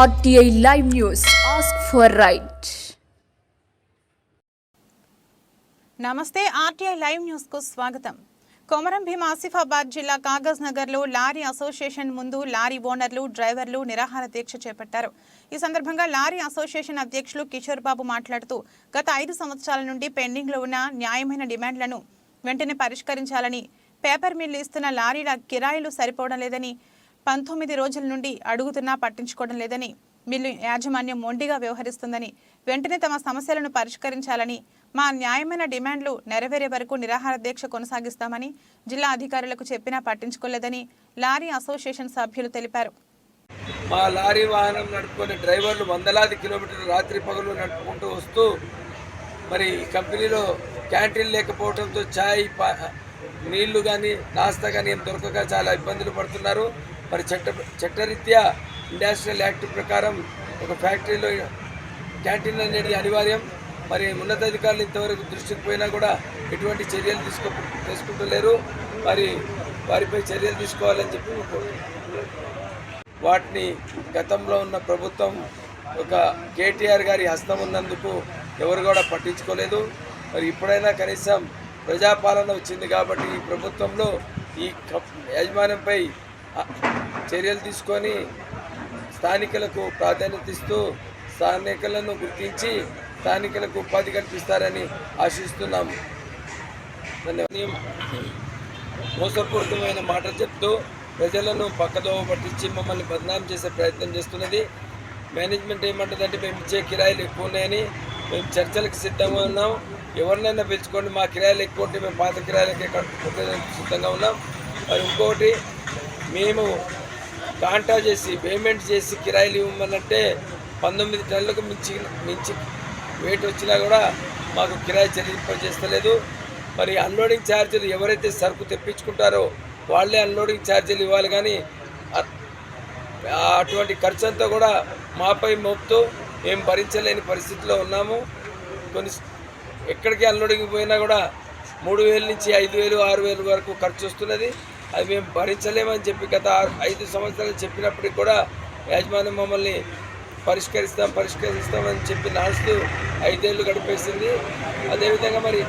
RTI live news ask for right నమస్తే RTI live న్యూస్కు స్వాగతం. కొమరం భీం ఆసిఫాబాద్ జిల్లా కాగజ్ నగర్లో లారీ అసోసియేషన్ ముందు లారీ ఓనర్లు డ్రైవర్లు నిరాహార దీక్ష చేపట్టారు. ఈ సందర్భంగా లారీ అసోసియేషన్ అధ్యక్షులు కిషోర్ బాబు మాట్లాడుతూ గత ఐదు సంవత్సరాల నుండి పెండింగ్లో ఉన్న న్యాయమైన డిమాండ్లను వెంటనే పరిష్కరించాలని పేపర్ మిల్లు ఇస్తున్న లారీల కిరాయిలు సరిపోవడం లేదని పంతొమ్మిది రోజుల నుండి అడుగుతున్నా పట్టించుకోవడం లేదని మిల్లు యాజమాన్యం మొండిగా వ్యవహరిస్తుందని వెంటనే తమ సమస్యలను పరిష్కరించాలని మా న్యాయమైన డిమాండ్లు నెరవేరే వరకు నిరాహార దీక్ష కొనసాగిస్తామని జిల్లా అధికారులకు చెప్పినా పట్టించుకోలేదని లారీ అసోసియేషన్ సభ్యులు తెలిపారు. మా లారీ వాహనం నడుపుకునే డ్రైవర్లు వందలాది కిలోమీటర్లు రాత్రి పగలు నడుపుకుంటూ వస్తూ మరి కంపెనీలో క్యాంటీన్ లేకపోవడంతో ఛాయ్ నీళ్ళు కానీ నాస్తా కానీ ఏం దొరకక చాలా ఇబ్బందులు పడుతున్నారు. మరి చట్ట చట్టరీత్యా ఇండస్ట్రియల్ యాక్ట్ ప్రకారం ఒక ఫ్యాక్టరీలో క్యాంటీన్ అనేది అనివార్యం. మరి ఉన్నతాధికారులు ఇంతవరకు దృష్టికి పోయినా కూడా ఎటువంటి చర్యలు తీసుకో తీసుకుంటలేరు. మరి వారిపై చర్యలు తీసుకోవాలని చెప్పి వాటిని గతంలో ఉన్న ప్రభుత్వం ఒక కేటీఆర్ గారి హస్తం ఉన్నందుకు ఎవరు కూడా పట్టించుకోలేదు. మరి ఇప్పుడైనా కనీసం ప్రజాపాలన వచ్చింది కాబట్టి ఈ ప్రభుత్వంలో ఈ యాజమాన్యంపై చర్యలు తీసుకొని స్థానికులకు ప్రాధాన్యత ఇస్తూ స్థానికులను గుర్తించి స్థానికులకు ఉపాధి కల్పిస్తారని ఆశిస్తున్నాం. మోసపూరితమైన మాటలు చెప్తూ ప్రజలను పక్కదోవ పట్టించి మమ్మల్ని బదనాం చేసే ప్రయత్నం చేస్తున్నది. మేనేజ్మెంట్ ఏమంటుందంటే మేము ఇచ్చే కిరాయిలు ఎక్కువ ఉన్నాయని మేము చర్చలకు సిద్ధంగా ఉన్నాం. ఎవరినైనా పిలుచుకోండి మా కిరాయిలు ఎక్కువ ఉంటే మేము పాత కిరాయిలకే సిద్ధంగా ఉన్నాం. మరి ఇంకొకటి మేము కాంటా చేసి పేమెంట్ చేసి కిరాయిలు ఇవ్వమనంటే పంతొమ్మిది టన్నులకు మించి మించి వెయిట్ వచ్చినా కూడా మాకు కిరాయి చెల్లింపజేస్తలేదు మరి అన్లోడింగ్ ఛార్జీలు ఎవరైతే సరుకు తెప్పించుకుంటారో వాళ్ళే అన్లోడింగ్ ఛార్జీలు ఇవ్వాలి. కానీ అటువంటి ఖర్చు అంతా కూడా మాపై మోపుతూ మేము భరించలేని పరిస్థితిలో ఉన్నాము. కొన్ని ఎక్కడికి అన్లోడింగ్ పోయినా కూడా మూడు వేల నుంచి ఐదు వేలు ఆరు వేలు వరకు ఖర్చు వస్తున్నది. అది మేము భరించలేమని చెప్పి గత ఆరు- ఐదు సంవత్సరాలు చెప్పినప్పటికి కూడా యాజమాన్యం మమ్మల్ని పరిష్కరిస్తాం పరిష్కరిస్తామని చెప్పి నాడుస్తూ ఐదేళ్ళు గడిపేసింది. అదేవిధంగా మరి